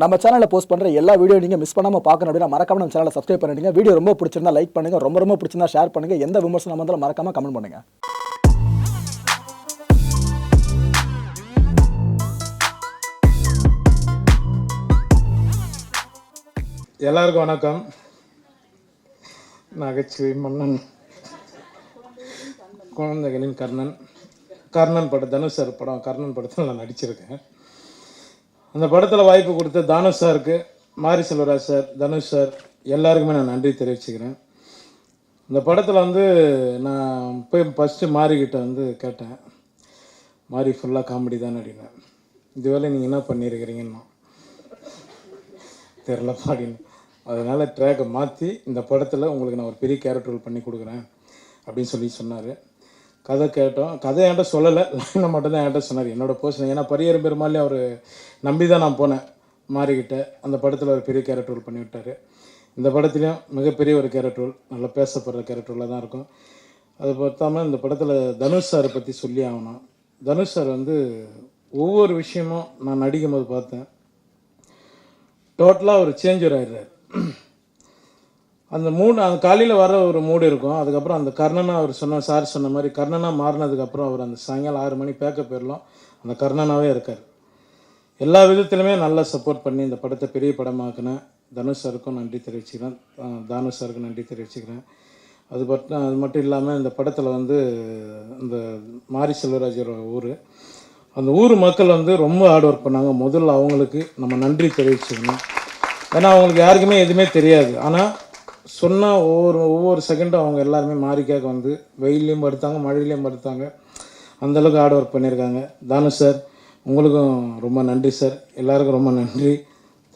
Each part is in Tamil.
நம்ம சேனலில் போஸ்ட் பண்ணுற எல்லா வீடியோ நீங்கள் மிஸ் பண்ணாமல் பார்க்கணும் அப்படின்னா மறக்காம நம்ம சேனலை சப்ஸ்கிரைப் பண்ணிடுங்க. வீடியோ ரொம்ப பிடிச்சிருந்தா லைக் பண்ணுங்கள் ரொம்ப ரொம்ப பிடிச்சிருந்தா ஷேர் பண்ணுங்கள் எந்த விமர்சனம் வந்தாலும் மறக்காம கமெண்ட் பண்ணுங்கள் எல்லாருக்கும் வணக்கம். நகைச்சுவை மன்னன். குழந்தைகளின் கர்ணன். கர்ணன் படம் தனுஷர் படம். கர்ணன் படத்தில் நான் நடிச்சிருக்கேன். அந்த படத்தில் வாய்ப்பு கொடுத்த தானுஷ் சாருக்கு மாரி செல்வராஜ் சார் தனுஷ் சார் எல்லாருக்குமே நான் நன்றி தெரிவிச்சுக்கிறேன். இந்த படத்தில் வந்து நான் போய் ஃபஸ்ட்டு மாறிக்கிட்ட வந்து கேட்டேன். மாரி ஃபுல்லாக காமெடி தான் அப்படின்னேன் இதுவேளை நீங்கள் என்ன பண்ணியிருக்கிறீங்கன்னா தெரில அப்படின்னு. அதனால் ட்ராக்கை மாற்றி இந்த படத்தில் உங்களுக்கு நான் ஒரு பெரிய கேரக்டர் பண்ணி கொடுக்குறேன் அப்படின்னு சொல்லி சொன்னார். கதை கேட்டோம். கதை என்கிட்ட சொல்லலை. லைனை மட்டும் தான் என்கிட்ட சொன்னார். என்னோட போர்ஷன் ஏன்னா பரியரும் பெருமாள்லேயும் அவர் நம்பி தான் நான் போனேன். மாறிக்கிட்ட அந்த படத்தில் ஒரு பெரிய கேரக்டர் ரோல் பண்ணிவிட்டார் இந்த படத்துலையும் மிகப்பெரிய ஒரு கேரக்டர் ரோல் நல்லா பேசப்படுற கேரக்டர் ரோலாக தான் இருக்கும். அது பார்த்தாம இந்த படத்தில் தனுஷ் சாரை பற்றி சொல்லி ஆகணும். தனுஷ் சார் வந்து ஒவ்வொரு விஷயமும் நான் நடிக்கும் போது பார்த்தேன் டோட்டலாக ஒரு சேஞ்சர் ஆயிடுறாரு. அந்த மூடு அந்த காலையில் வர ஒரு மூடு இருக்கும். அதுக்கப்புறம் அந்த கர்ணனா அவர் சொன்ன சார் சொன்ன மாதிரி கர்ணனா மாறினதுக்கப்புறம் அவர் அந்த சாயங்காலம் ஆறு மணி பேக்க போயிடலாம் அந்த கர்ணனாகவே இருக்கார். எல்லா விதத்துலையுமே நல்லா சப்போர்ட் பண்ணி இந்த படத்தை பெரிய படமாக்குனேன் தனுஷ் சாருக்கும் நன்றி தெரிவிச்சுக்கிறேன். அஹ் தானு சாருக்கும் நன்றி தெரிவிச்சுக்கிறேன். அது மட்டும் அது மட்டும் இல்லாமல் இந்த படத்தில் வந்து இந்த மாரி செல்வராஜரோட ஊர் அந்த ஊர் மக்கள் வந்து ரொம்ப ஹார்ட் ஒர்க் பண்ணாங்க. முதல்ல அவங்களுக்கு நம்ம நன்றி தெரிவிச்சுக்கணும். ஏன்னா அவங்களுக்கு யாருக்குமே எதுவுமே தெரியாது. ஆனால் சொன்னால் ஒவ்வொரு ஒவ்வொரு செகண்டும் அவங்க எல்லாருமே மாறிக்காக வந்து வெயிலையும் படுத்தாங்க மழையிலையும் படுத்தாங்க. அந்தளவுக்கு ஹார்ட் ஒர்க் பண்ணியிருக்காங்க. தானு சார் உங்களுக்கும் ரொம்ப நன்றி சார் எல்லாருக்கும் ரொம்ப நன்றி.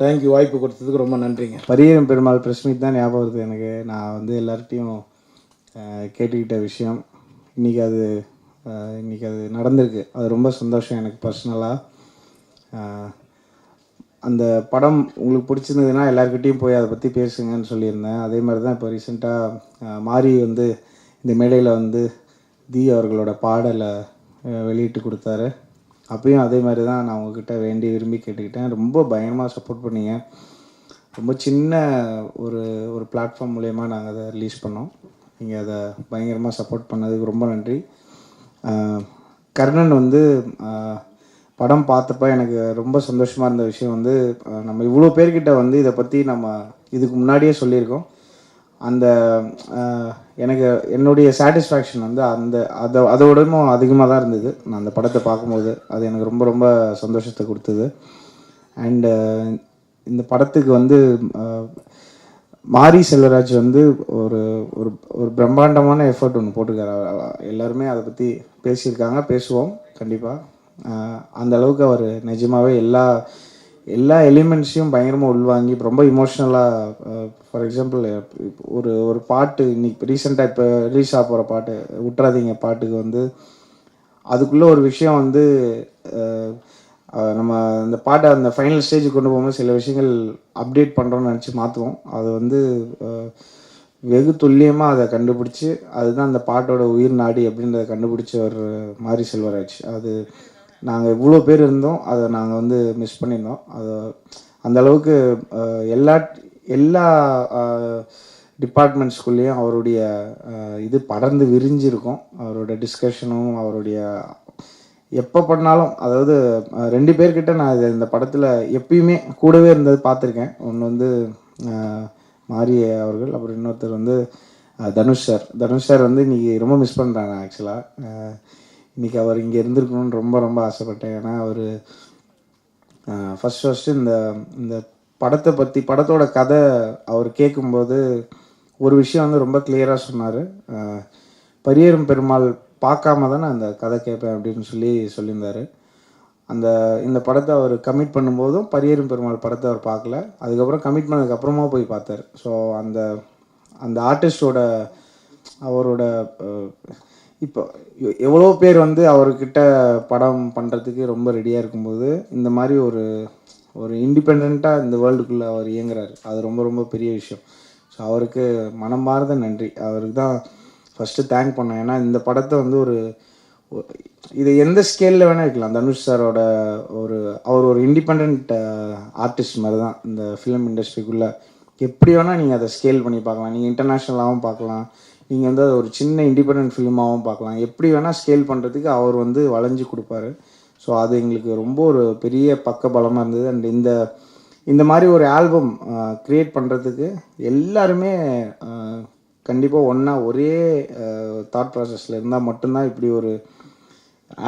தேங்க்யூ வாய்ப்பு கொடுத்ததுக்கு ரொம்ப நன்றிங்க. பரியரும் பெருமாள் பிரஸ் மீட் தான் ஞாபகம் வருது எனக்கு. நான் வந்து எல்லார்ட்டையும் கேட்டுக்கிட்ட விஷயம். இன்றைக்கி அது இன்றைக்கி அது நடந்திருக்கு. அது ரொம்ப சந்தோஷம் எனக்கு பர்சனலாக அந்த படம் உங்களுக்கு பிடிச்சிருந்ததுன்னா எல்லாருக்கிட்டேயும் போய் அதை பற்றி பேசுங்கன்னு சொல்லியிருந்தேன். அதே மாதிரி தான் இப்போ ரீசெண்டாக மாரி வந்து இந்த மேடையில் வந்து தி அவர்களோட பாடலை வெளியிட்டு கொடுத்தாரு. அப்பயும் அதே மாதிரி தான் நான் உங்ககிட்ட வேண்டி விரும்பி கேட்டுக்கிட்டேன். ரொம்ப பயங்கரமாக சப்போர்ட் பண்ணீங்க. ரொம்ப சின்ன ஒரு ஒரு பிளாட்ஃபார்ம் மூலயமா நாங்கள் அதை ரிலீஸ் பண்ணோம். நீங்கள் அதை பயங்கரமாக சப்போர்ட் பண்ணதுக்கு ரொம்ப நன்றி. கர்ணன் வந்து படம் பார்த்தப்ப எனக்கு ரொம்ப சந்தோஷமாக இருந்த விஷயம் வந்து நம்ம இவ்வளோ பேர்கிட்ட வந்து இதை பற்றி நம்ம இதுக்கு முன்னாடியே சொல்லியிருக்கோம். அந்த எனக்கு என்னுடைய சாட்டிஸ்ஃபேக்ஷன் வந்து அந்த அதை அதோடமும் அதிகமாக தான் இருந்தது. நான் அந்த படத்தை பார்க்கும்போது அது எனக்கு ரொம்ப ரொம்ப சந்தோஷத்தை கொடுத்தது. அண்டு இந்த படத்துக்கு வந்து மாரி செல்வராஜ் வந்து ஒரு ஒரு ஒரு பிரம்மாண்டமான எஃபர்ட் ஒன்று போட்டிருக்காரு. எல்லாருமே அதை பற்றி பேசியிருக்காங்க பேசுவோம். கண்டிப்பாக அந்த அளவுக்கு அவர் நிஜமாகவே எல்லா எல்லா எலிமெண்ட்ஸையும் பயங்கரமாக உள்வாங்கி ரொம்ப இமோஷ்னலாக ஃபார் எக்ஸாம்பிள் ஒரு ஒரு பாட்டு இன்னைக்கு ரீசெண்டாக இப்போ ரிலீஸ் ஆக போகிற பாட்டு விட்றாதீங்க பாட்டுக்கு வந்து அதுக்குள்ளே ஒரு விஷயம் வந்து நம்ம அந்த பாட்டை அந்த ஃபைனல் ஸ்டேஜுக்கு கொண்டு போகும்போது சில விஷயங்கள் அப்டேட் பண்ணுறோம்னு நினச்சி மாற்றுவோம் அது வந்து வெகு துல்லியமாக அதை கண்டுபிடிச்சி அதுதான் அந்த பாட்டோட உயிர் நாடி அப்படின்றத கண்டுபிடிச்ச ஒரு மாரி செல்வராஜ். அது நாங்கள் இவ்வளோ பேர் இருந்தோம் அதை நாங்கள் வந்து மிஸ் பண்ணியிருந்தோம் அது அந்தளவுக்கு எல்லா எல்லா டிபார்ட்மெண்ட்ஸ்குள்ளேயும் அவருடைய இது படர்ந்து விரிஞ்சிருக்கும். அவரோட டிஸ்கஷனும் அவருடைய எப்போ பண்ணாலும் அதாவது ரெண்டு பேர்கிட்ட நான் இது இந்த படத்தில் எப்பயுமே கூடவே இருந்தது பார்த்துருக்கேன். ஒன்று வந்து அஹ், மாரி அவர்கள் அப்புறம் இன்னொருத்தர் வந்து தனுஷ் சார். தனுஷ் சார் வந்து இன்றைக்கி ரொம்ப மிஸ் பண்ணுறாங்க ஆக்சுவலாக இன்றைக்கி அவர் இங்கே இருந்திருக்கணும்னு ரொம்ப ரொம்ப ஆசைப்பட்டேன். ஏன்னா அவர் ஃபஸ்ட் ஃபஸ்ட்டு இந்த இந்த படத்தை பற்றி படத்தோட கதை அவர் கேட்கும்போது ஒரு விஷயம் வந்து ரொம்ப கிளியராக சொன்னார். பரியரும் பெருமாள் பார்க்காம தான் நான் அந்த கதை கேட்பேன் அப்படின்னு சொல்லி சொல்லியிருந்தார். அந்த இந்த படத்தை அவர் கமிட் பண்ணும்போதும் பரியரும் பெருமாள் படத்தை அவர் பார்க்கல. அதுக்கப்புறம் கமிட் பண்ணதுக்கப்புறமா போய் பார்த்தார். ஸோ அந்த அந்த ஆர்டிஸ்டோட அவரோட இப்போ எவ்வளோ பேர் வந்து அவர்கிட்ட படம் பண்ணுறதுக்கு ரொம்ப ரெடியாக இருக்கும்போது இந்த மாதிரி ஒரு ஒரு இண்டிபெண்ட்டாக இந்த வேர்ல்டுக்குள்ளே அவர் இயங்குறாரு. அது ரொம்ப ரொம்ப பெரிய விஷயம். ஸோ அவருக்கு மனமார்ந்த நன்றி. அவருக்கு தான் ஃபஸ்ட்டு தேங்க் பண்ணேன் ஏன்னா இந்த படத்தை வந்து ஒரு இது எந்த ஸ்கேலில் வேணால் இருக்கலாம். தனுஷ் சாரோட ஒரு அவர் ஒரு இண்டிபெண்ட் ஆர்டிஸ்ட் மாதிரி தான் இந்த ஃபிலிம் இண்டஸ்ட்ரிக்குள்ளே எப்படி வேணால் நீங்கள் அதை ஸ்கேல் பண்ணி பார்க்கலாம். நீங்கள் இன்டர்நேஷ்னலாகவும் பார்க்கலாம். நீங்கள் வந்து அதை ஒரு சின்ன இண்டிபெண்ட் ஃபிலிமாகவும் பார்க்கலாம். எப்படி வேணால் ஸ்கேல் பண்ணுறதுக்கு அவர் வந்து வளைஞ்சு கொடுப்பாரு. ஸோ அது எங்களுக்கு ரொம்ப ஒரு பெரிய பக்க பலமாக இருந்தது. அண்ட் இந்த இந்த மாதிரி ஒரு ஆல்பம் க்ரியேட் பண்ணுறதுக்கு எல்லாருமே கண்டிப்பாக ஒன்றா ஒரே தாட் ப்ராசஸில் இருந்தால் மட்டும்தான் இப்படி ஒரு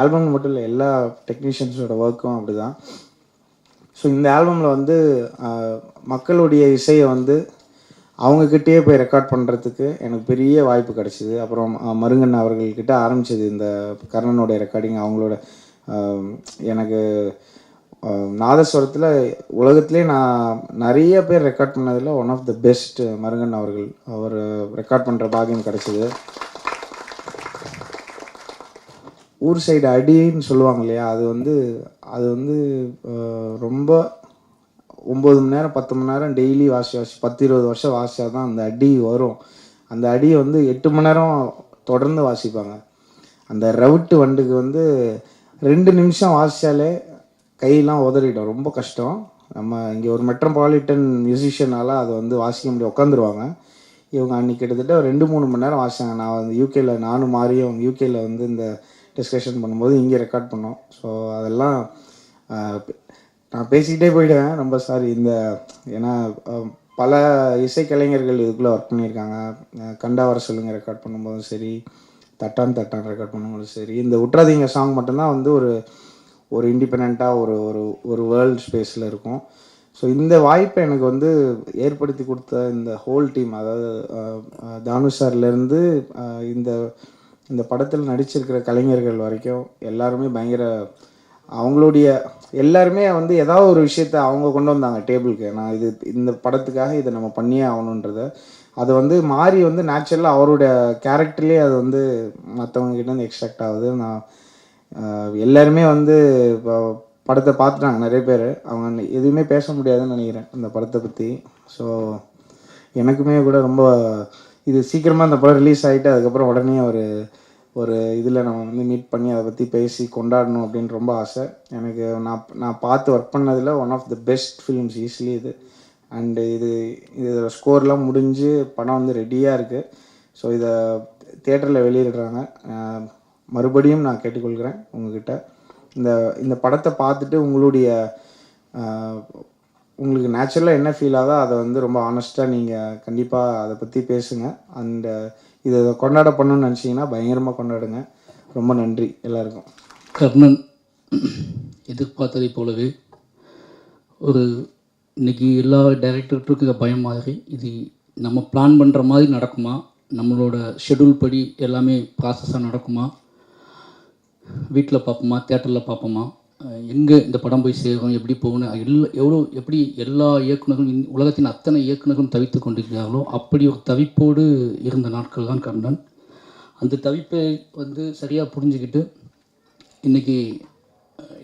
ஆல்பம் மட்டும் இல்லை எல்லா டெக்னீஷியன்ஸோட ஒர்க்கும் அப்படி தான் ஸோ இந்த ஆல்பமில் வந்து மக்களுடைய இசையை வந்து அவங்கக்கிட்டேயே போய் ரெக்கார்ட் பண்ணுறதுக்கு எனக்கு பெரிய வாய்ப்பு கிடச்சிது. அப்புறம் அஹ், மருங்கன் அவர்கள்கிட்ட ஆரம்பித்தது இந்த கர்ணனுடைய ரெக்கார்டிங் அவங்களோட எனக்கு நாதஸ்வரத்தில் உலகத்துலேயே நான் நிறைய பேர் ரெக்கார்ட் பண்ணதில் ஒன் ஆஃப் த பெஸ்ட் மருங்கன் அவர்கள். அவர் ரெக்கார்ட் பண்ணுற பாக்கியம் கிடச்சிது. ஊர் சைடு அடின்னு சொல்லுவாங்க இல்லையா? அது வந்து அது வந்து ரொம்ப ஒம்பது மணி நேரம் பத்து மணி நேரம் டெய்லி வாசி வாசி. பத்து இருபது வருஷம் வாசிச்சா தான் அந்த அடி வரும். அந்த அடியை வந்து எட்டு மணி நேரம் தொடர்ந்து வாசிப்பாங்க. அந்த ரவுட்டு வண்டுக்கு வந்து ரெண்டு நிமிஷம் வாசிச்சாலே கையெல்லாம் உதறிடும். ரொம்ப கஷ்டம். நம்ம இங்கே ஒரு மெட்ரோபாலிட்டன் மியூசிஷியனால் அதை வந்து வாசிக்க முடியும் உட்காந்துருவாங்க. இவங்க அன்றைக்கி கிட்டத்தட்ட ஒரு ரெண்டு மூணு மணி நேரம் வாசிச்சாங்க. நான் வந்து யூகேயில் நானும் மாறியும் யூகேயில் வந்து இந்த டிஸ்கஷன் பண்ணும்போது இங்கே ரெக்கார்ட் பண்ணோம். ஸோ அதெல்லாம் நான் பேசிக்கிட்டே போயிடுவேன். ரொம்ப சாரி இந்த ஏன்னா பல இசைக்கலைஞர்கள் இதுக்குள்ளே ஒர்க் பண்ணியிருக்காங்க. ஆஹ், கண்டா வர சொல்லுங்க ரெக்கார்ட் பண்ணும்போதும் சரி தட்டான் தட்டான் ரெக்கார்ட் பண்ணும்போதும் சரி இந்த உட்றாதீங்க சாங் மட்டும்தான் வந்து ஒரு ஒரு இண்டிபெண்ட்டாக ஒரு ஒரு ஒரு வேர்ல்ட் ஸ்பேஸில் இருக்கும். ஸோ இந்த வாய்ப்பை எனக்கு வந்து ஏற்படுத்தி கொடுத்த இந்த ஹோல் டீம் அதாவது தானு சார்லேருந்து இந்த இந்த படத்தில் நடிச்சிருக்கிற கலைஞர்கள் வரைக்கும் எல்லாருமே பயங்கர அவங்களுடைய எல்லாருமே வந்து ஏதாவது ஒரு விஷயத்த அவங்க கொண்டு வந்தாங்க டேபிளுக்கு. நான் இது இந்த படத்துக்காக இதை நம்ம பண்ணியே ஆகணுன்றத. அது வந்து மாறி வந்து நேச்சுரலாக அவருடைய கேரக்டர்லேயே அது வந்து மற்றவங்க கிட்ட எக்ஸ்ட்ராக்ட் ஆகுது. நான் எல்லாருமே வந்து இப்போ படத்தை பார்த்துட்டாங்க நிறைய பேர். அவங்க எதுவுமே பேச முடியாதுன்னு நினைக்கிறேன் அந்த படத்தை பற்றி ஸோ எனக்குமே கூட ரொம்ப இது சீக்கிரமாக அந்த படம் ரிலீஸ் ஆகிட்டு அதுக்கப்புறம் உடனே ஒரு ஒரு இதில் நம்ம வந்து மீட் பண்ணி அதை பற்றி பேசி கொண்டாடணும் அப்படின்னு ரொம்ப ஆசை. எனக்கு நான் நான் பார்த்து ஒர்க் பண்ணதில் one of the best films easily இது. அண்டு இது இது ஸ்கோர்லாம் முடிஞ்சு படம் வந்து ரெடியாக இருக்குது ஸோ இதை தேட்டரில் வெளியிடுறாங்க. மறுபடியும் நான் கேட்டுக்கொள்கிறேன் உங்ககிட்ட. இந்த இந்த படத்தை பார்த்துட்டு உங்களுடைய உங்களுக்கு நேச்சுரலாக என்ன ஃபீல் ஆகுதோ அதை வந்து ரொம்ப ஆனஸ்ட்டாக நீங்கள் கண்டிப்பாக அதை பற்றி பேசுங்க. அண்டு இதை கொண்டாட பண்ணணும்னு நினச்சிங்கன்னா பயங்கரமாக கொண்டாடுங்க. ரொம்ப நன்றி எல்லாருக்கும். கர்ணன் எதிர்பார்த்ததை போலவே ஒரு இன்றைக்கி எல்லா டைரக்டருக்கும் பயம் மாதிரி. இது நம்ம பிளான் பண்ணுற மாதிரி நடக்குமா? நம்மளோட ஷெட்யூல் படி எல்லாமே ப்ராசஸாக நடக்குமா? வீட்டில் பார்ப்போமா? தேட்டரில் பார்ப்போமா? எங்கே இந்த படம் போய் சேரும் எப்படி போகணும் எல்லா எவ்வளோ எப்படி எல்லா இயக்குநர்களும் உலகத்தின் அத்தனை இயக்குநர்களும் தவித்து கொண்டிருக்கிறார்களோ அப்படி ஒரு தவிப்போடு இருந்த நாட்கள் தான் கண்ணன். அந்த தவிப்பை வந்து சரியாக புரிஞ்சுக்கிட்டு இன்றைக்கி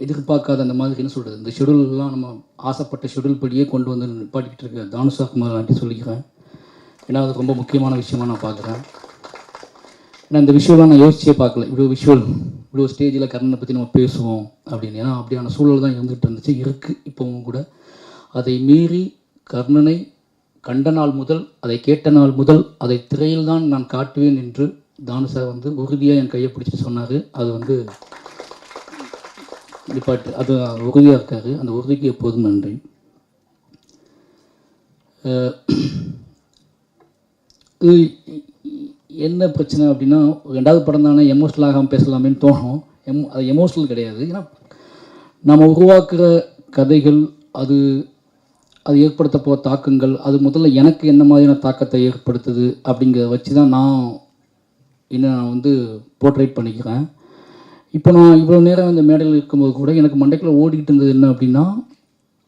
எதிர்பார்க்காத அந்த மாதிரி என்ன சொல்கிறது இந்த ஷெடியூல்லாம் நம்ம ஆசைப்பட்ட ஷெடியூல் படியே கொண்டு வந்து நிப்பாட்டிக்கிட்டு இருக்க தானுஷா குமார் நாட்டி சொல்லிக்கிறேன். ஏன்னா அது ரொம்ப முக்கியமான விஷயமா நான் பார்க்குறேன். ஏன்னா இந்த விஷயம்லாம் நான் யோசிச்சே பார்க்கல. இவ்வளோ விஷுவல் இவ்வளோ ஸ்டேஜில் கர்ணனை பற்றி நம்ம பேசுவோம் அப்படின்னு. ஏன்னா அப்படியான சூழல் தான் இருந்துகிட்டு இருந்துச்சு. இருக்குது இப்போவும் கூட. அதை மீறி கர்ணனை கண்ட நாள் முதல் அதை கேட்ட நாள் முதல் அதை திரையில் தான் நான் காட்டுவேன் என்று தானுசா வந்து உறுதியாக என் கையை பிடிச்சிட்டு சொன்னார். அது வந்து நிப்பாட்டு அது உறுதியாக இருக்காரு. அந்த உறுதிக்கு எப்போதும் நன்றி. இது என்ன பிரச்சனை அப்படின்னா ரெண்டாவது படம் தானே எமோஷ்னல் ஆகாமல் பேசலாமேன்னு தோணும். எம் அது எமோஷ்னல் கிடையாது. ஏன்னா நம்ம உருவாக்குற கதைகள் அது அது ஏற்படுத்த போகிற தாக்கங்கள் அது முதல்ல எனக்கு என்ன மாதிரியான தாக்கத்தை ஏற்படுத்துது அப்படிங்கிறத வச்சு தான் நான் என்ன நான் வந்து போர்ட்ரேட் பண்ணிக்கிறேன். இப்போ நான் இவ்வளோ நேரம் இந்த மேடையில் இருக்கும்போது கூட எனக்கு மண்டைக்குள்ளே ஓடிக்கிட்டு இருந்தது என்ன அப்படின்னா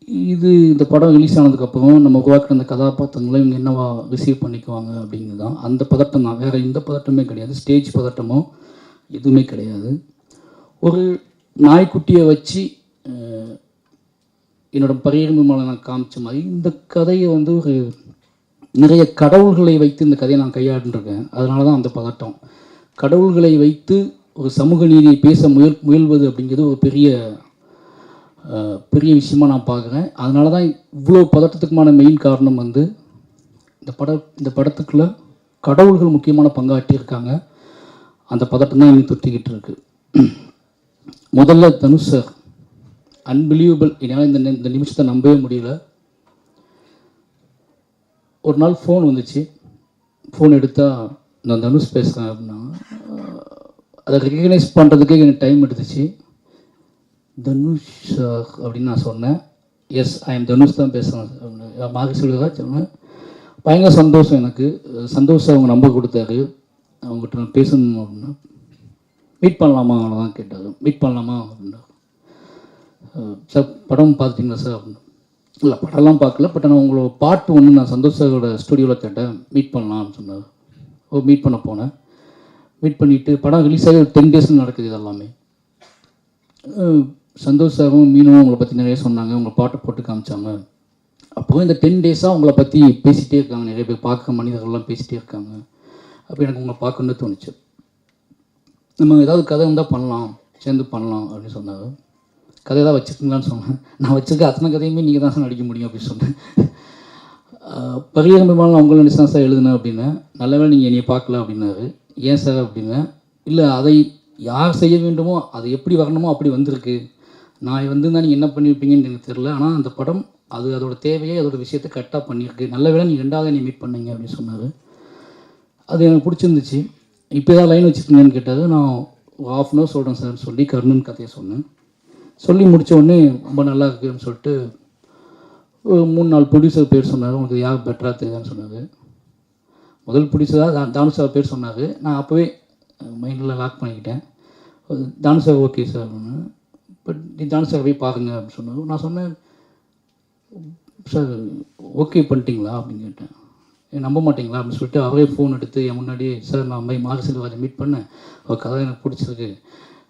இது இந்த படம் ரிலீஸ் ஆனதுக்கப்புறம் நம்ம உருவாக்குற அந்த கதாபாத்திரங்களை இவங்க என்னவா ரிசீவ் பண்ணிக்குவாங்க அப்படிங்கிறது தான் அந்த பதட்டம் தான். வேறு எந்த பதட்டமே கிடையாது. ஸ்டேஜ் பதட்டமோ எதுவுமே கிடையாது. ஒரு நாய்க்குட்டியை வச்சு என்னோடய என்னோட மேலே நான் காமிச்ச மாதிரி இந்த கதையை வந்து ஒரு நிறைய கடவுள்களை வைத்து இந்த கதையை நான் கையாண்டுருக்கேன். அதனால தான் அந்த பதட்டம். கடவுள்களை வைத்து ஒரு சமூக நீதியை பேச முயல் முயல்வது அப்படிங்கிறது ஒரு பெரிய பெரிய விஷயமா நான் பார்க்குறேன். அதனால தான் இவ்வளோ பதட்டத்துக்குமான மெயின் காரணம் வந்து இந்த பட இந்த படத்துக்குள்ள கடவுள்கள் முக்கியமான பங்காற்றியிருக்காங்க. அந்த பதட்டம் தான் எனக்கு தொட்டிக்கிட்டு இருக்கு. முதல்ல தனுஷ் சார். அன்பிலீவபிள் என்னால் இந்த இந்த நிமிஷத்தை நம்பவே முடியல. ஒரு நாள் ஃபோன் வந்துச்சு. ஃபோன் எடுத்தால் நான் தனுஷ் பேசுகிறேன் அப்படின்னா அதை ரெக்கக்னைஸ் பண்ணுறதுக்கே எனக்கு டைம் எடுத்துச்சு. தனுஷ் அப்படின்னு நான் சொன்னேன். எஸ் ஐ எம் தனுஷ் தான் பேசுகிறேன் மாகி செல்வராஜ் சொன்னேன் பயங்கர சந்தோஷம் எனக்கு. சந்தோஷம் அவங்க நம்பர் கொடுத்தாரு. அவங்ககிட்ட நான் பேசணும் அப்படின்னா. மீட் பண்ணலாமா தான் கேட்டார். மீட் பண்ணலாமா அப்படின்னா. சார் படம் பார்த்துட்டீங்களா சார் அப்படின்னு. இல்லை படம்லாம் பார்க்கல. பட் நான் உங்களோட பாட்டு ஒன்று நான் சந்தோஷோட ஸ்டுடியோவில் கேட்டேன். மீட் பண்ணலாம்னு சொன்னார். ஓ மீட் பண்ண போனேன். மீட் பண்ணிவிட்டு படம் ரிலீஸ் ஆகி ஒரு டென் டேஸில் நடக்குது இதெல்லாமே. சந்தோஷ் சாரும் உங்களை பற்றி நிறைய சொன்னாங்க. உங்களை பாட்டை போட்டு காமிச்சாங்க. அப்போ இந்த டென் டேஸாக உங்களை பற்றி பேசிகிட்டே இருக்காங்க. நிறைய பேர் பார்க்க மனிதர்கள்லாம் பேசிகிட்டே இருக்காங்க. அப்போ எனக்கு உங்களை பார்க்கணுன்னு தோணுச்சு. நம்ம ஏதாவது கதை இருந்தால் பண்ணலாம். சேர்ந்து பண்ணலாம் அப்படின்னு சொன்னாங்க கதை ஏதாவது வச்சுருக்கீங்களான்னு சொன்னேன் நான் வச்சிருக்க அத்தனை கதையுமே நீங்கள் தான் சார் நடிக்க முடியும் அப்படின்னு சொன்னேன். ஆஹ் பெருமாள் உங்களை நினச்சி தான் சார் எழுதுனேன் நல்ல நல்லவேளை நீங்கள் என்னையை பார்க்கல அப்படின்னாரு. ஏன் சார் அப்படின்னா. இல்லை அதை யார் செய்ய வேண்டுமோ அது எப்படி வரணுமோ அப்படி வந்திருக்கு. நான் வந்து நீங்கள் என்ன பண்ணியிருப்பீங்கன்னு எனக்கு தெரியல. ஆனால் அந்த படம் அது அதோட தேவையை அதோட விஷயத்தை கரெக்டாக பண்ணியிருக்கு. நல்ல வேலை நீ ரெண்டாவது என்னை மீட் பண்ணீங்க அப்படின்னு சொன்னார். அது எனக்கு பிடிச்சிருந்துச்சு. இப்போ ஏதாவது லைன் வச்சுருக்கீங்கன்னு கேட்டது நான் ஆஃப் அன் ஹவர் சொல்கிறேன் சார் சொல்லி கர்ணன் கதையை சொன்னேன். சொல்லி முடித்த உடனே ரொம்ப நல்லா இருக்குன்னு சொல்லிட்டு மூணு நாலு ப்ரொடியூசர் பேர் சொன்னார். உங்களுக்கு யார் பெட்டராக தெரியுதான்னு சொன்னார். முதல் ப்ரொடியூசராக தான் தானு சார் பேர் சொன்னார். நான் அப்போவே மைண்டில் லாக் பண்ணிக்கிட்டேன். தானு சார் ஓகே சார் அப்படின்னு. பட் நீ ஜான் சார் போய் பாருங்க அப்படின்னு சொன்னார் நான் சொன்னேன் சார் ஓகே பண்ணிட்டீங்களா? அப்படின்னு கேட்டேன். "ஏன் நம்ப மாட்டீங்களா? அப்படின்னு சொல்லிட்டு அவரே ஃபோன் எடுத்து என் முன்னாடியே சார் நான் போய் மாக செல்வராஜை மீட் பண்ணேன். அவர் கதை எனக்கு பிடிச்சிருக்கு.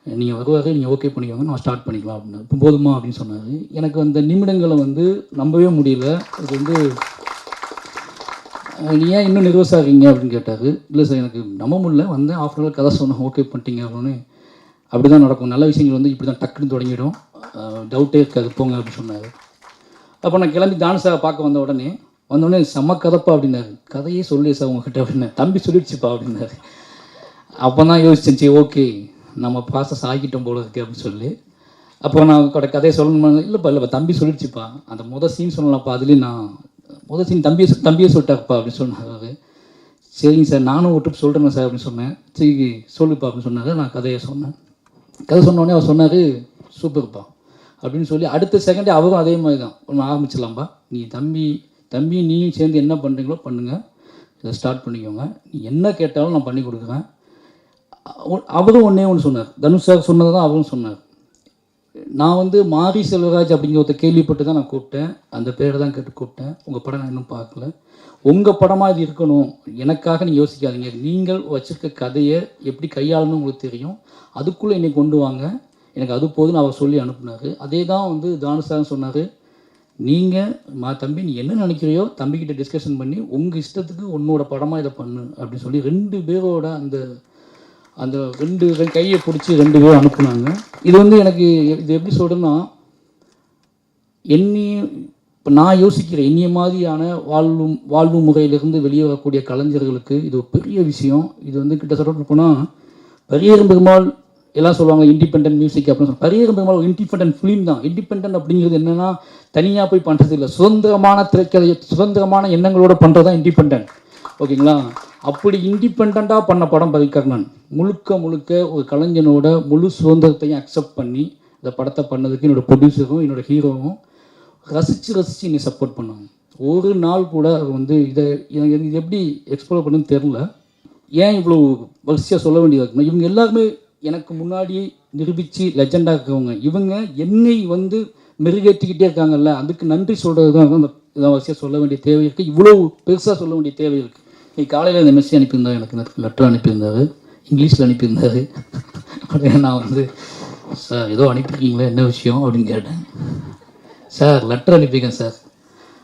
நீங்கள் வருவாரு நீங்கள் ஓகே பண்ணிக்கோங்க நான் ஸ்டார்ட் பண்ணிக்கலாம். அப்படின்னு. இப்போ போதுமா? அப்படின்னு சொன்னார். எனக்கு அந்த நிமிடங்களை வந்து நம்பவே முடியல. இது வந்து நீ ஏன் இன்னும் நெர்வஸ் அப்படின்னு கேட்டார். இல்லை சார் எனக்கு நம்ப முடியல. வந்தேன். ஆஃப்டர் கதை சொன்னேன். ஓகே பண்ணிட்டீங்க. அப்படின்னு. அப்படி தான் நடக்கும். நல்ல விஷயங்கள் வந்து இப்படி தான் டக்குன்னு தொடங்கிடும். டவுட்டே இருக்காது. போங்க அப்படின்னு சொன்னார். அப்போ நான் கிளம்பி தானசாவை பார்க்க வந்த உடனே வந்தோடனே செம்ம கதப்பா அப்படின்னாரு. கதையே சொல்லி சார் உங்ககிட்ட அப்படின்னா. தம்பி சொல்லிடுச்சுப்பா அப்படின்னாரு. அப்போ தான் யோசிச்சேன் சரி ஓகே நம்ம ப்ராசஸ் ஆகிட்டோம் போல இருக்கு அப்படின்னு சொல்லி. அப்புறம் நான் கூட கதையை சொல்லணுமா இல்லைப்பா இல்லைப்பா தம்பி சொல்லிடுச்சுப்பா. அந்த முத சீன் சொல்லலாம்ப்பா அதுலேயும் நான் முத சீன் தம்பியை சொ- சொல்லிட்டாப்பா அப்படின்னு சொன்னார் சரிங்க சார் நானும் ஒட்டு சொல்கிறேன் சார் அப்படின்னு சொன்னேன். சரி சொல்லுப்பா அப்படின்னு சொன்னார். நான் கதையை சொன்னேன். கதை சொன்னோடனே அவர் சொன்னார் சூப்பர்ப்பா அப்படின்னு சொல்லி அடுத்த செகண்டே அவரும் அதே மாதிரி தான். ஒன்று ஆரம்பிச்சிடலாம்ப்பா நீ தம்பி தம்பி நீயும் சேர்ந்து என்ன பண்ணுறீங்களோ பண்ணுங்கள் இதை ஸ்டார்ட் பண்ணிக்கோங்க. நீ என்ன கேட்டாலும் நான் பண்ணி கொடுக்குறேன். அவரும் ஒன்றே ஒன்று சொன்னார். தனுஷ் சார் சொன்னது தான் அவரும் சொன்னார். நான் வந்து மாரி செல்வராஜ் அப்படிங்கிற ஒருத்தர் கேள்விப்பட்டு தான் நான் கூப்பிட்டேன். அந்த பேரை தான் கேட்டு கூப்பிட்டேன். உங்கள் படம் நான் இன்னும் பார்க்கல. உங்கள் படமாக இது இருக்கணும். எனக்காக நீங்கள் யோசிக்காதீங்க. நீங்கள் வச்சுருக்க கதையை எப்படி கையாளணும் உங்களுக்கு தெரியும். அதுக்குள்ளே என்னை கொண்டு வாங்க. எனக்கு அது போதுன்னு அவர் சொல்லி அனுப்புனார். அதே தான் வந்து தானுசாரன் சொன்னார். நீங்கள் மா தம்பி நீ என்ன நினைக்கிறியோ தம்பிக்கிட்ட டிஸ்கஷன் பண்ணி உங்கள் இஷ்டத்துக்கு உன்னோட படமாக இதை பண்ணு அப்படின்னு சொல்லி ரெண்டு பேரோட அந்த அந்த ரெண்டு கையை பிடிச்சி ரெண்டு பேரும் அனுப்புனாங்க. இது வந்து எனக்கு இது எப்படி சொல்கிறேன்னா என்னையும் இப்போ நான் யோசிக்கிறேன் இனிய மாதிரியான வாழ்வு வாழ்வு முறையிலிருந்து வெளியே வரக்கூடிய கலைஞர்களுக்கு இது ஒரு பெரிய விஷயம். இது வந்து கிட்டத்தட்ட போனால் பரியரும் பெருமாள் எல்லாம் சொல்லுவாங்க இண்டிபெண்ட் மியூசிக் அப்படின்னு சொல்லுவாங்க. பரியரும் பெருமாள் ஒரு ஃபிலிம் தான். இண்டிபெண்ட் அப்படிங்கிறது என்னென்னா தனியாக போய் பண்ணுறது இல்லை. சுதந்திரமான திரைக்கதை சுதந்திரமான எண்ணங்களோட பண்ணுறது தான் இண்டிபெண்டன்ட் ஓகேங்களா? அப்படி இண்டிபெண்ட்டாக பண்ண படம் பரிகர்ணன் முழுக்க முழுக்க ஒரு கலைஞனோட முழு சுதந்திரத்தையும் அக்செப்ட் பண்ணி இந்த படத்தை பண்ணதுக்கு என்னோடய ப்ரொடியூசரும் என்னோடய ஹீரோவும் ரசித்து ரசித்து என்னை சப்போர்ட் பண்ணாங்க ஒரு நாள் கூட அவர் வந்து இதை எனக்கு இது எப்படி எக்ஸ்ப்ளோர் பண்ணுன்னு தெரில ஏன் இவ்வளோ வரிசையாக சொல்ல வேண்டியதாக இருக்குன்னா இவங்க எல்லாருமே எனக்கு முன்னாடி நிரூபித்து லெஜெண்டாக இருக்கிறவங்க இவங்க என்னை வந்து மெருகேற்றிக்கிட்டே இருக்காங்கல்ல அதுக்கு நன்றி சொல்கிறது தான் இதான் வரிசையாக சொல்ல வேண்டிய தேவை இருக்குது இவ்வளோ பெருசாக சொல்ல வேண்டிய தேவை இருக்குது இன்னைக்கு காலையில் இந்த மெசேஜ் அனுப்பியிருந்தார் எனக்கு லெட்டர் அனுப்பியிருந்தார். இங்கிலீஷில் அனுப்பியிருந்தாரு. உடனே நான் வந்து சார் ஏதோ அனுப்பியிருக்கீங்களா என்ன விஷயம்? அப்படின்னு கேட்டேன். சார் லெட்டர் அனுப்பியிருக்கேன் சார்.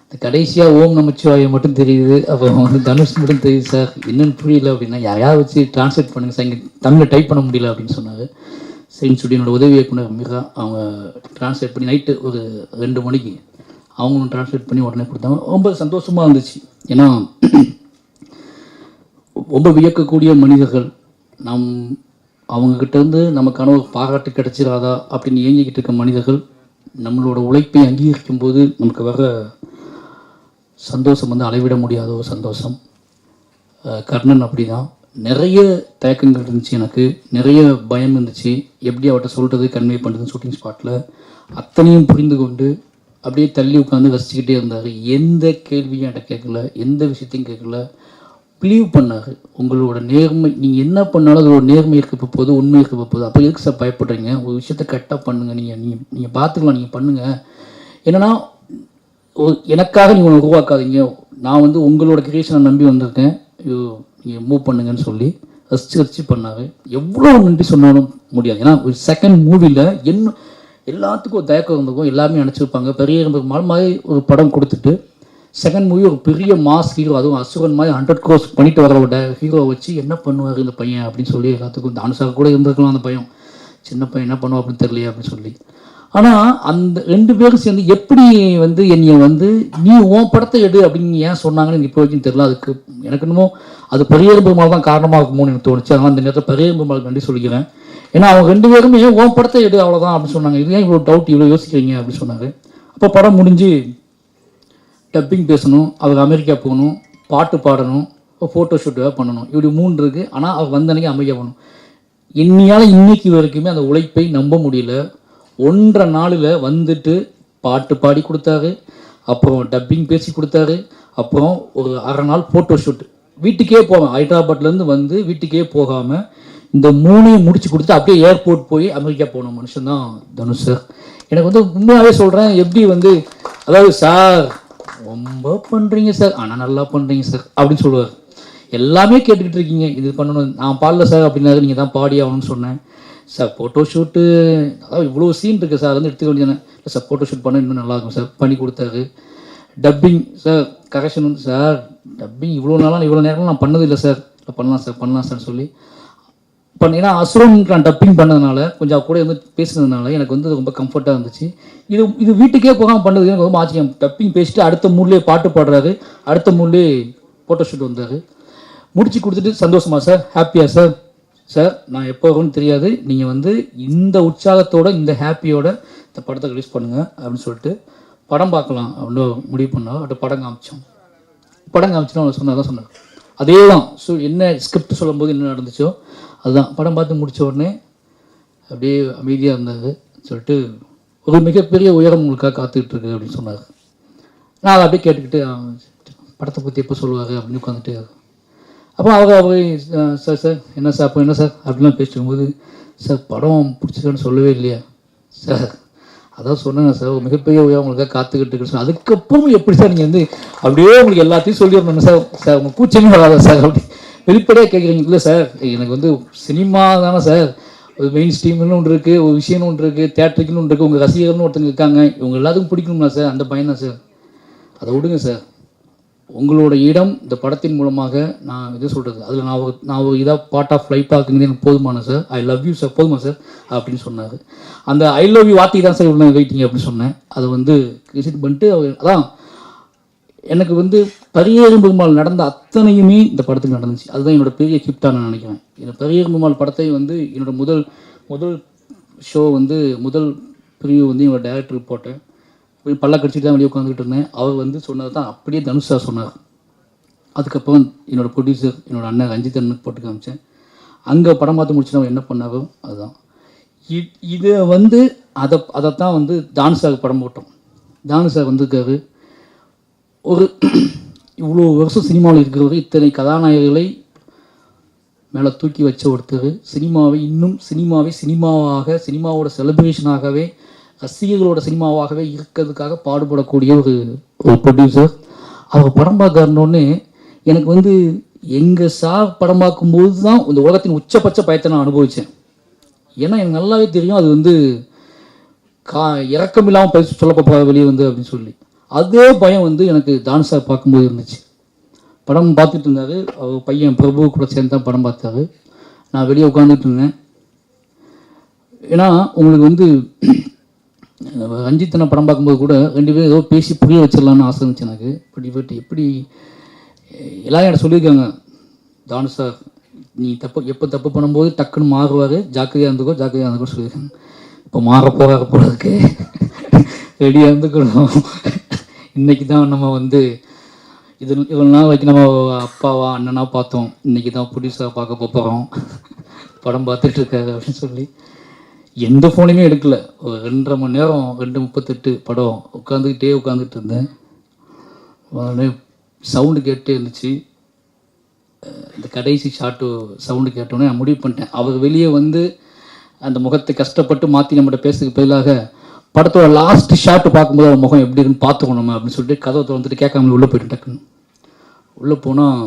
இந்த கடைசியாக ஓம் நமச்சிவாயம் மட்டும் தெரியுது. அப்புறம் வந்து தனுஷ் மட்டும் தெரியுது சார். என்னன்னு புரியல அப்படின்னா யாரையாவது வச்சு டிரான்ஸ்லேட் பண்ணுங்கள் சார். இங்கே தமிழில் டைப் பண்ண முடியல அப்படின்னு சொன்னார். சரின்னு சொல்லி என்னோட உதவி இயக்குனர் மிகா அவங்க டிரான்ஸ்லேட் பண்ணி நைட்டு ஒரு ரெண்டு மணிக்கு அவங்களும் டிரான்ஸ்லேட் பண்ணி உடனே கொடுத்தாங்க. ரொம்ப சந்தோஷமாக இருந்துச்சு. ஏன்னா ரொம்ப வியக்கக்கூடிய மனிதர்கள். நம் அவங்கக்கிட்ட இருந்து நமக்கான ஒரு பாராட்டு கிடச்சிடாதா அப்படின்னு இயங்கிக்கிட்டு இருக்க மனிதர்கள். நம்மளோட உழைப்பை அங்கீகரிக்கும் போது நமக்கு வர சந்தோஷம் வந்து அளவிட முடியாத ஒரு சந்தோஷம். கர்ணன் அப்படி தான் நிறைய தயக்கங்கள் இருந்துச்சு எனக்கு. நிறைய பயம் இருந்துச்சு. எப்படி அவர்கிட்ட சொல்கிறது கன்வே பண்ணுறது ஷூட்டிங் ஸ்பாட்டில் அத்தனையும் புரிந்து கொண்டு அப்படியே தள்ளி உட்காந்து ரசிச்சுக்கிட்டே இருந்தார். எந்த கேள்வியும் என்கிட்ட கேட்கல. எந்த விஷயத்தையும் கேட்கல. பிலீவ் பண்ணாரு. உங்களோட நேர்மை நீங்கள் என்ன பண்ணாலும் அதோட நேர்மை இருக்க போகுது உண்மை இருக்க போகுது. அப்போ எதுக்கு சார் பயப்படுறீங்க? ஒரு விஷயத்த கரெக்டாக பண்ணுங்கள் நீங்கள் நீங்கள் நீங்கள் பார்த்துக்கலாம் நீங்கள் பண்ணுங்கள் என்னன்னா ஒரு எனக்காக நீங்கள் ஒன்று உருவாக்காதீங்க. நான் வந்து உங்களோட கிரியேஷனை நம்பி வந்திருக்கேன். ஐயோ நீங்கள் மூவ் பண்ணுங்கன்னு சொல்லி ரசிச்சு ரசிச்சு பண்ணாரு. எவ்வளோ நன்றி சொன்னாலும் முடியாது. ஏன்னா ஒரு செகண்ட் மூவியில் என்ன எல்லாத்துக்கும் ஒரு தயக்கம் இருந்திருக்கும். எல்லாமே நினச்சிருப்பாங்க. பெரிய மால் மாதிரி ஒரு படம் கொடுத்துட்டு செகண்ட் மூவி ஒரு பெரிய மாஸ் ஹீரோ அதுவும் அசுரன் மாதிரி ஹண்ட்ரட் கோர்ஸ் பண்ணிட்டு வர விட வச்சு என்ன பண்ணுவார் இந்த பையன் அப்படின்னு சொல்லி எல்லாத்துக்கும் தானுசாக கூட இருந்திருக்கலாம் அந்த பையன். சின்ன பையன் என்ன பண்ணுவா அப்படின்னு தெரியலையே அப்படின்னு சொல்லி. ஆனால் அந்த ரெண்டு பேரும் சேர்ந்து எப்படி வந்து என்னைய வந்து நீ உன் படத்தை எடு அப்படின்னு ஏன் சொன்னாங்கன்னு எனக்கு இப்போ வரைக்கும் தெரியல. அதுக்கு எனக்கு என்னமோ அது பெரியம்பெருமாள் தான் காரணமாக இருக்குமோன்னு எனக்கு தோணுச்சு. அதனால் அந்த நேரத்தில் பெரியம்பெருமாள் நன்றி சொல்லிக்கிறேன். ஏன்னா அவங்க ரெண்டு பேருமே உன் படத்தை எடு அவ்வளோதான் அப்படின்னு சொன்னாங்க. இது ஏன் இவ்வளோ டவுட் இவ்வளோ யோசிக்கிறீங்க அப்படின்னு சொன்னாங்க அப்போ படம் முடிஞ்சு டப்பிங் பேசணும் அவர் அமெரிக்கா போகணும் பாட்டு பாடணும் ஃபோட்டோ ஷூட் பண்ணணும். இப்படி மூணு இருக்குது ஆனால் அவர் வந்த அமைக்க போகணும். இன்னியால் இன்னைக்கு வரைக்குமே அந்த உழைப்பை நம்ப முடியல. ஒன்றரை நாளில் வந்துட்டு பாட்டு பாடி கொடுத்தாரு. அப்புறம் டப்பிங் பேசி கொடுத்தாரு. அப்புறம் ஒரு அரை நாள் ஃபோட்டோ ஷூட் வீட்டுக்கே போவேன். ஹைதராபாத்லேருந்து வந்து வீட்டுக்கே போகாமல் இந்த மூணையும் முடிச்சு கொடுத்து அப்படியே ஏர்போர்ட் போய் அமெரிக்கா போன மனுஷன் தான் தனுஷ் சார். எனக்கு வந்து உண்மையாகவே சொல்கிறேன் எப்படி வந்து அதாவது சார் ரொம்ப பண்ணுறீங்க சார். ஆனால் நல்லா பண்ணுறீங்க சார். அப்படின்னு சொல்லுவார். எல்லாமே கேட்டுக்கிட்டு இருக்கீங்க. இது பண்ணணும். நான் பாடல சார் அப்படின்னாரு. நீங்கள் தான் பாடி ஆகணும்னு சொன்னேன். சார் ஃபோட்டோ ஷூட்டு அதாவது இவ்வளோ சீன் இருக்குது சார். வந்து எடுத்துக்க வேண்டியதானே இல்லை சார் ஃபோட்டோ ஷூட் பண்ண இன்னும் நல்லாயிருக்கும் சார். பண்ணி கொடுத்தாரு. டப்பிங் சார் கரெக்ஷன் வந்து சார் டப்பிங் இவ்வளோ நாளாக இவ்வளோ நேரம் நான் பண்ணதில்லை சார் இல்லை பண்ணலாம் சார் பண்ணலாம் சார் சொல்லி. பண்ண ஏன்னா அசுரன் நான் டப்பிங் பண்ணதுனால கொஞ்சம் கூட வந்து பேசுனதுனால எனக்கு வந்து ரொம்ப கம்ஃபர்ட்டாக இருந்துச்சு. இது இது வீட்டுக்கே போகாமல் பண்ணது எனக்கு ரொம்ப ஆச்சரியம். டப்பிங் பேசிட்டு அடுத்த மூட்லேயே பாட்டு பாடுறாரு. அடுத்த மூட்லேயே ஃபோட்டோ ஷூட் வந்தார். முடிச்சு கொடுத்துட்டு சந்தோஷமா சார் ஹாப்பியா சார் சார் நான் எப்போ வரும்னு தெரியாது. நீங்கள் வந்து இந்த உற்சாகத்தோட இந்த ஹாப்பியோட இந்த படத்தை ரிலீஸ் பண்ணுங்கள் அப்படின்னு சொல்லிட்டு படம் பார்க்கலாம் அப்படின்னு முடிவு பண்ணோம். அப்படி படம் காமிச்சோம். படம் காமிச்சுன்னு சொன்னால் தான் சொன்னார். அதே தான் ஸோ என்ன ஸ்கிரிப்ட் சொல்லும்போது என்ன நடந்துச்சோ அதுதான். படம் பார்த்து முடித்த உடனே அப்படியே அமைதியாக இருந்தார். சொல்லிட்டு ஒரு மிகப்பெரிய உயரம் உங்களுக்காக காத்துக்கிட்டு இருக்கு அப்படின்னு சொன்னார். நான் அதை அப்படியே கேட்டுக்கிட்டு படத்தை பற்றி எப்போ சொல்லுவார்? அப்படின்னு உட்காந்துட்டு அப்போ அவர் அவர் சார் சார் என்ன சார் அப்போ என்ன சார்? அப்படிலாம் பேசிட்டு சார் படம் பிடிச்சிருக்கான்னு சொல்லவே இல்லையா. சார் அதான் சொன்னேங்க சார் ஒரு மிகப்பெரிய உயரம் உங்களுக்காக காத்துக்கிட்டு இருக்கு அதுக்கப்புறம் எப்படி சார் நீங்கள் வந்து அப்படியே உங்களுக்கு எல்லாத்தையும் சொல்லிடணும் சார் சார் உங்கள் கூச்சமே வராதா சார்? அப்படி வெளிப்படையாக கேட்குறீங்க இல்லை சார்? எனக்கு வந்து சினிமா தானே சார். ஒரு மெயின் ஸ்ட்ரீம்னு ஒன்று இருக்குது ஒரு விஷயம்னு ஒன்று இருக்குது தேட்டருக்குன்னு ஒன்று இருக்குது உங்கள் ரசிகர்னு ஒருத்தங்க இருக்காங்க. இவங்க எல்லாத்துக்கும் பிடிக்கணுமா சார்? அந்த பையன் தான் சார். அதை விடுங்க சார். உங்களோட இடம் இந்த படத்தின் மூலமாக நான் இது சொல்கிறது அதில் நான் நான் ஒரு இதாக பார்ட் ஆஃப் லைஃப் ஆக்குங்கிறது எனக்கு போதுமான sir. I love you sir. போதுமா சார்? அப்படின்னு சொன்னார். அந்த ஐ லவ் யூ வார்த்தை தான் சார் இவ்வளோ வெயிட்டிங் அப்படின்னு சொன்னேன். அதை வந்து விசிட் பண்ணிட்டு அவர் அதான் எனக்கு வந்து பரியேறும் பெருமாள் நடந்த அத்தனையுமே இந்த படத்துக்கு நடந்துச்சு. அதுதான் என்னோட பெரிய கிஃப்டாக நான் நினைக்கிறேன். இந்த பரியேறும் பெருமாள் படத்தை வந்து என்னோட முதல் முதல் ஷோ வந்து முதல் பிரிவு வந்து என்னோட டேரக்டருக்கு போட்டேன். போய் பல்ல கடிச்சிட்டு தான் வெளியே உட்காந்துக்கிட்டு இருந்தேன். அவர் வந்து சொன்னது தான் அப்படியே தனுஷா சொன்னார். அதுக்கப்புறம் என்னோட ப்ரொடியூசர் என்னோட அண்ணன் ரஞ்சித் அண்ணனுக்கு போட்டு காமிச்சேன். அங்கே படம் பார்த்து முடிச்சு நம்ம என்ன பண்ணாரோ அதுதான். இ- இதை வந்து அதை அதைத்தான் வந்து தானுசாவுக்கு படம் போட்டோம். தானுசா வந்திருக்காரு. ஒரு இவ்வளோ வருஷம் சினிமாவில் இருக்கிறவர் இத்தனை கதாநாயகர்களை மேலே தூக்கி வச்ச ஒருத்தர். சினிமாவை இன்னும் சினிமாவை சினிமாவாக சினிமாவோட செலிப்ரேஷனாகவே ரசிகர்களோட சினிமாவாகவே இருக்கிறதுக்காக பாடுபடக்கூடிய ஒரு ஒரு ப்ரொடியூசர் அவர் படம் பார்க்கறனோடனே எனக்கு வந்து எங்கள் சார் படம் பார்க்கும்போது தான் இந்த உலகத்தின் உச்சபட்ச பயத்தை நான் அனுபவித்தேன் ஏன்னா எனக்கு நல்லாவே தெரியும் அது வந்து கா இறக்கம் இல்லாமல் பேச சொல்லப்போ வெளியே வந்து அப்படின்னு சொல்லி. அதே பயம் வந்து எனக்கு டான்ஸாக பார்க்கும்போது இருந்துச்சு. படம் பார்த்துட்டு இருந்தார். அவர் பையன் பிரபு கூட சேர்ந்து தான் படம் பார்த்தாரு. நான் வெளியே உட்காந்துட்டு இருந்தேன். ஏன்னா உங்களுக்கு வந்து ரஞ்சித்தனை படம் பார்க்கும்போது கூட ரெண்டு பேரும் ஏதோ பேசி புரிய வச்சிடலான்னு ஆசை இருந்துச்சு எனக்கு. இப்படி இவர்கிட்ட எப்படி எல்லாரும் என்கிட்ட சொல்லியிருக்காங்க. தானு சார் நீ தப்பு எப்போ தப்பு பண்ணும்போது டக்குன்னு மாறுவார். ஜாக்கிரதையாக இருந்துக்கோ ஜாக்கிரதையாக இருந்துக்கோ சொல்லியிருக்காங்க. இப்போ மாற போகிற போகிறதுக்கு ரெடியாக இருந்துக்கணும். இன்றைக்கி தான் நம்ம வந்து இது இவ்வளோ நாள் வரைக்கும் நம்ம அப்பாவா அண்ணனாக பார்த்தோம். இன்னைக்கு தான் புதுசாக பார்க்க போகிறோம் படம் பார்த்துட்டு இருக்காரு அப்படின்னு சொல்லி. எந்த ஃபோனையுமே எடுக்கல. ஒரு ரெண்டரை மணி நேரம் ரெண்டு முப்பத்தெட்டு படம் உட்காந்துக்கிட்டே உட்காந்துட்டு இருந்தேன். உடனே சவுண்டு கேட்டே இருந்துச்சு. இந்த கடைசி ஷாட்டு சவுண்டு கேட்டோன்னே நான் முடிவு பண்ணிட்டேன். அவர் வெளியே வந்து அந்த முகத்தை கஷ்டப்பட்டு மாற்றி நம்மகிட்ட பேசுறதுக்கு பதிலாக படத்தோட லாஸ்ட் ஷாட் பார்க்கும்போது அவன் முகம் எப்படி இருக்குன்னு பார்த்துக்கணும் நம்ம அப்படின்னு சொல்லிட்டு கதவை திறந்துட்டு கேட்காம உள்ளே போயிட்டு டக்குன்னு. உள்ளே போனால்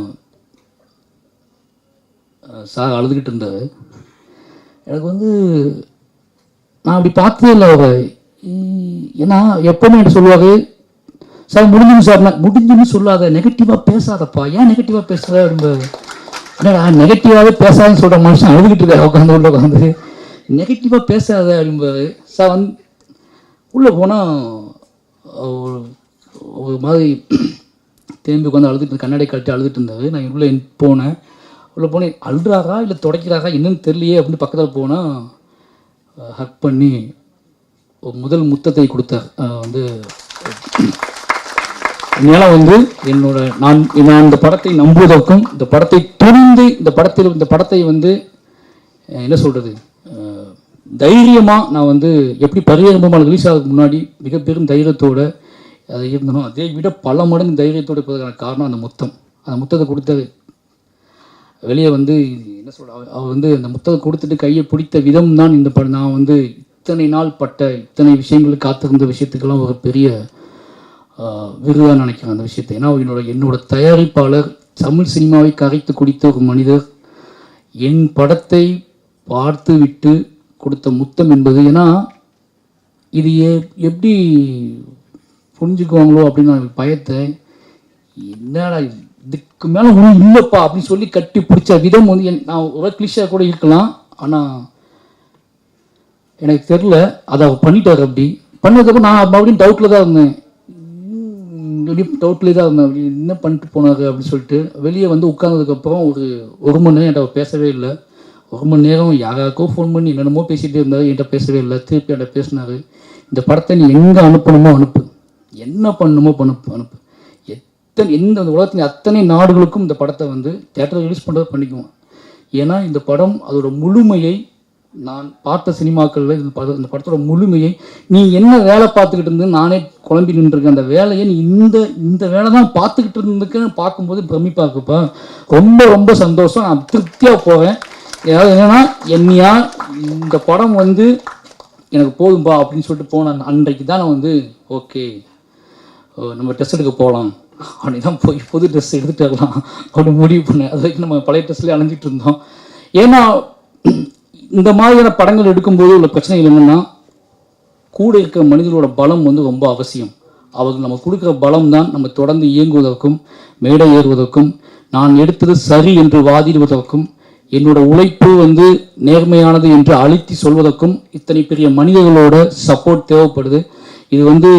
சார் அழுதுகிட்டு இருந்தார். எனக்கு வந்து நான் அப்படி பார்த்ததே இல்லை அவரை. ஏன்னா எப்பவுமே என்கிட்ட சொல்லுவாரு? சார் முடிஞ்சுன்னு சார் முடிஞ்சுன்னு சொல்லாத நெகட்டிவாக பேசாதப்பா. ஏன் நெகட்டிவாக பேசுகிற அப்படிம்பாரு. என்னடா நெகட்டிவாகவே பேசாதுன்னு சொல்கிற மனுஷன் அழுதுகிட்டு இருக்காரு. உட்காந்து உள்ள உட்காந்து நெகட்டிவாக பேசாத அப்படிம்பாரு. சார் வந்து உள்ளே போனால் ஒரு மாதிரி தேம்பி உட்காந்து அழுதுட்டு கண்ணாடி கழட்டி அழுதுட்டு இருந்தாரு நான் உள்ளே போனேன். உள்ளே போனேன். அழுறாரா இல்லை துடைக்கிறாரா என்னன்னு தெரியலையே அப்படின்னு பக்கத்தில் போனால் ஹக் பண்ணி முதல் முத்தத்தை கொடுத்தார். வந்து என்னால் வந்து என்னோட நான் நான் இந்த படத்தை நம்புவதற்கும் இந்த படத்தை துணிந்து இந்த படத்தில் இந்த படத்தை வந்து என்ன சொல்கிறது தைரியமாக நான் வந்து எப்படி பரிகரம்பமாக ரிலீஸ் ஆகிறதுக்கு முன்னாடி மிக பெரும் அதை இருந்தனோ அதை விட பல மடங்கு தைரியத்தோட இருப்பதற்கான காரணம் அந்த முத்தம். அந்த முத்தத்தை கொடுத்தது. வெளியே வந்து என்ன சொல்ற அவர் வந்து அந்த முத்தத்தை கொடுத்துட்டு கையை பிடித்த விதம் தான் இந்த படம். நான் வந்து இத்தனை நாள் பட்ட இத்தனை விஷயங்களுக்கு காத்திருந்த விஷயத்துக்கெல்லாம் ஒரு பெரிய விருதாக நினைக்கிறேன் அந்த விஷயத்தை. ஏன்னா என்னோட என்னோட தயாரிப்பாளர் தமிழ் சினிமாவை கரைத்து குடித்த ஒரு மனிதர் என் படத்தை பார்த்து விட்டு கொடுத்த முத்தம் என்பது ஏன்னா இது எ- எப்படி புரிஞ்சுக்குவாங்களோ அப்படின்னு நான் பயத்தை என்னடா இதுக்கு மேலே ஒன்றும் இல்லைப்பா அப்படின்னு சொல்லி கட்டி பிடிச்ச விதம் வந்து என் நான் ஒரு கிளிஷாக கூட இருக்கலாம். ஆனால் எனக்கு தெரில அதை அவர் பண்ணிட்டார் அப்படி. பண்ணதுக்கப்புறம் நான் மறுபடியும் டவுட்டில் தான் இருந்தேன். டவுட்லேயே தான் இருந்தேன். அப்படி என்ன பண்ணிட்டு போனாரு அப்படின்னு சொல்லிட்டு வெளியே வந்து உட்கார்ந்ததுக்கப்புறம் ஒரு ஒரு மணி நேரம் என்கிட்ட அவர் பேசவே இல்லை. ஒரு மணி நேரம் யாராக்கோ ஃபோன் பண்ணி என்னென்னமோ பேசிகிட்டே இருந்தார். என்கிட்ட பேசவே இல்லை. திருப்பி என்கிட்ட பேசினார். இந்த படத்தை நீ எங்கே அனுப்பணுமோ அனுப்பு. என்ன பண்ணணுமோ அனுப்பு அனுப்பு. எத்தனை எந்த அந்த உலகத்தின் அத்தனை நாடுகளுக்கும் இந்த படத்தை வந்து தேட்டரில் ரிலீஸ் பண்ணுறது பண்ணிக்குவோம். ஏன்னா இந்த படம் அதோட முழுமையை நான் பார்த்த சினிமாக்களில் இந்த படம் இந்த படத்தோட முழுமையை நீ என்ன வேலை பார்த்துக்கிட்டு இருந்து நானே குழம்பி நின்றுருக்கேன். அந்த வேலையை நீ இந்த இந்த வேலை தான் பார்த்துக்கிட்டு இருந்துக்குன்னு பார்க்கும்போது பிரமிப்பாக இருக்குப்பா ரொம்ப ரொம்ப சந்தோஷம். நான் திருப்தியாக போவேன். ஏதாவது என்னன்னா என்னையா இந்த படம் வந்து எனக்கு போதும்பா அப்படின்னு சொல்லிட்டு போன அன்றைக்கு தான் நான் வந்து ஓகே நம்ம ட்ரெஸ் எடுக்க போகலாம் அப்படின்னு தான் போய் புது ட்ரெஸ் எடுத்துட்டு வரலாம். அப்படின்னு முடிவு பண்ணேன். அது வரைக்கும் நம்ம பழைய ட்ரெஸ்லேயே அலைஞ்சிட்டு இருந்தோம். ஏன்னா இந்த மாதிரியான படங்கள் எடுக்கும்போது உள்ள பிரச்சனைகள் என்னென்னா கூட இருக்கிற மனிதர்களோட பலம் வந்து ரொம்ப அவசியம். அவர்கள் நம்ம கொடுக்குற பலம் தான் நம்ம தொடர்ந்து இயங்குவதற்கும் மேடை ஏறுவதற்கும் நான் எடுத்தது சரி என்று வாதிடுவதற்கும் என்னோட உழைப்பு வந்து நேர்மையானது என்று அழுத்தி சொல்வதற்கும் இத்தனை பெரிய மனிதர்களோட சப்போர்ட் தேவைப்படுது. இது வந்து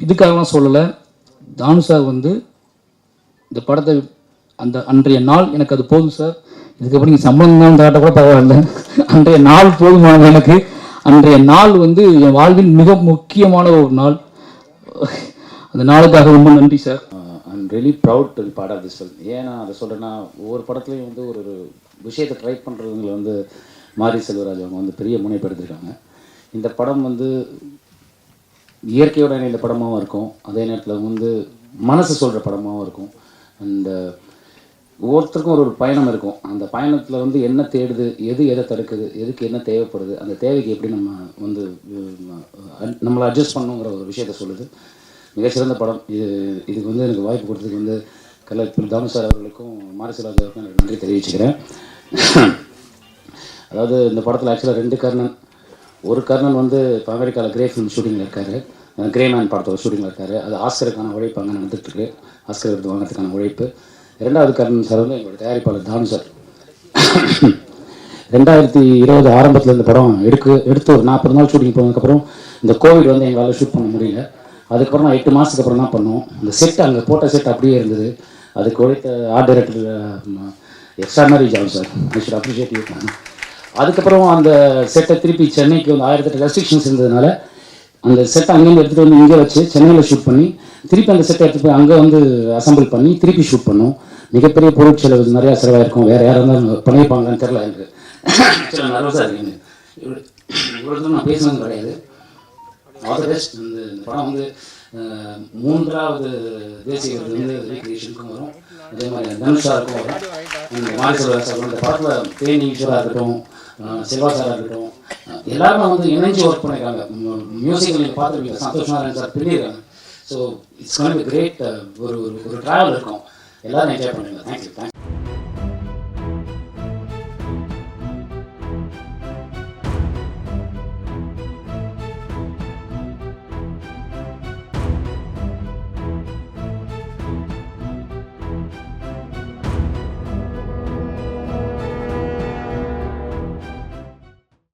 இதுக்காகலாம் சொல்லலை. தானு சார் வந்து இந்த படத்தை அந்த அன்றைய நாள் எனக்கு அது போதும் சார் இதுக்கப்புறம் நீங்கள் சம்பளம் தான் தாட்ட கூட பரவாயில்ல. அன்றைய நாள் போதுமானது எனக்கு. அன்றைய நாள் வந்து என் வாழ்வில் மிக முக்கியமான ஒரு நாள். அந்த நாளுக்காக ரொம்ப நன்றி sir I'm really proud to part of this film ஏன் நான் அதை சொல்கிறேன்னா ஒவ்வொரு படத்துலையும் வந்து ஒரு ஒரு விஷயத்தை ட்ரை பண்ணுறதுங்களை வந்து மாரி செல்வராஜ் அவங்க வந்து பெரிய முனைப்படுத்திருக்காங்க. இந்த படம் வந்து இயற்கையோட இணைந்த படமாகவும் இருக்கும். அதே நேரத்தில் வந்து மனசு சொல்கிற படமாகவும் இருக்கும். அந்த ஒவ்வொருத்தருக்கும் ஒரு ஒரு பயணம் இருக்கும். அந்த பயணத்தில் வந்து என்ன தேடுது எது எதை தடுக்குது எதுக்கு என்ன தேவைப்படுது அந்த தேவைக்கு எப்படி நம்ம வந்து நம்மளை அட்ஜஸ்ட் பண்ணுங்கிற ஒரு விஷயத்த சொல்லுது. மிகச்சிறந்த படம். இது இதுக்கு வந்து எனக்கு வாய்ப்பு கொடுத்ததுக்கு வந்து கலர் தாமு சார் அவர்களுக்கும் மாரிசராஜ் அவருக்கும் எனக்கு நன்றி தெரிவிச்சுக்கிறேன். அதாவது இந்த படத்தில் ஆக்சுவலாக ரெண்டு கர்ணன். ஒரு கர்ணன் வந்து இப்போ அமெரிக்காவில் கிரே ஃபிலிம் ஷூட்டிங்கில் இருக்கார். கிரேமேன் படத்தோட ஷூட்டிங்கில் இருக்காரு. அது ஆஸ்கருக்கான உழைப்பு அங்கே நடந்துட்டுருக்கு ஆஸ்கர் எடுத்து வாங்கிறதுக்கான உழைப்பு. ரெண்டாவது கர்ணன் சார் வந்து எங்களோட தயாரிப்பாளர் தானு சார். ரெண்டாயிரத்தி இருபது ஆரம்பத்தில் இந்த படம் எடுக்க எடுத்து ஒரு நாற்பது நாள் ஷூட்டிங் போனதுக்கப்புறம் இந்த கோவிட் வந்து எங்களால் ஷூட் பண்ண முடியல. அதுக்கப்புறம் நான் எட்டு மாதத்துக்கு அப்புறம் தான் பண்ணோம் அந்த செட் அங்கே போட்ட செட் அப்படியே இருந்தது. அது கொடுத்த art director extraordinary job sir. I should appreciate you அதுக்கப்புறம் அந்த செட்டை திருப்பி சென்னைக்கு வந்து ஆயிரத்தெட்டு ரெஸ்ட்ரிக்ஷன்ஸ் இருந்ததுனால அந்த செட்டை அங்கேருந்து எடுத்துகிட்டு வந்து இங்கே வச்சு சென்னையில் ஷூட் பண்ணி திருப்பி அந்த செட்டை எடுத்து போய் அங்கே வந்து அசம்பிள் பண்ணி திருப்பி ஷூட் பண்ணோம். மிகப்பெரிய பொருட்செலவு நிறையா செலவாயிருக்கும். வேறு யாராக இருந்தாலும் பண்ணியிருப்பாங்கன்னு தெரில எனக்கு. நர்வஸாக இருக்குங்க இவ்வளோ இவ்வளோ நான் பேசுனது கிடையாது. ஆல் தி பெஸ்ட் இந்த இந்த படம் வந்து மூன்றாவது தேசிய விருது வந்து ரீக்ரியேஷனுக்கும் வரும். அதே மாதிரி தனுஷாருக்கும் வரும். இந்த மாரி சார் இந்த படத்தில் தேனி ஈஸ்வரா இருக்கட்டும் செல்வா சாராக இருக்கட்டும் எல்லாருமே வந்து இணைஞ்சு ஒர்க் பண்ணியிருக்காங்க மியூசிக்கில் நீங்கள் பார்த்துருக்கீங்க சந்தோஷ் நாராயண் சார் பின்னிருக்காங்க. ஸோ இட்ஸ் கான் கிரேட் ஒரு ஒரு ஒரு ட்ராவல் இருக்கும். எல்லாரும் என்ஜாய் பண்ணுங்க. Thank you thank you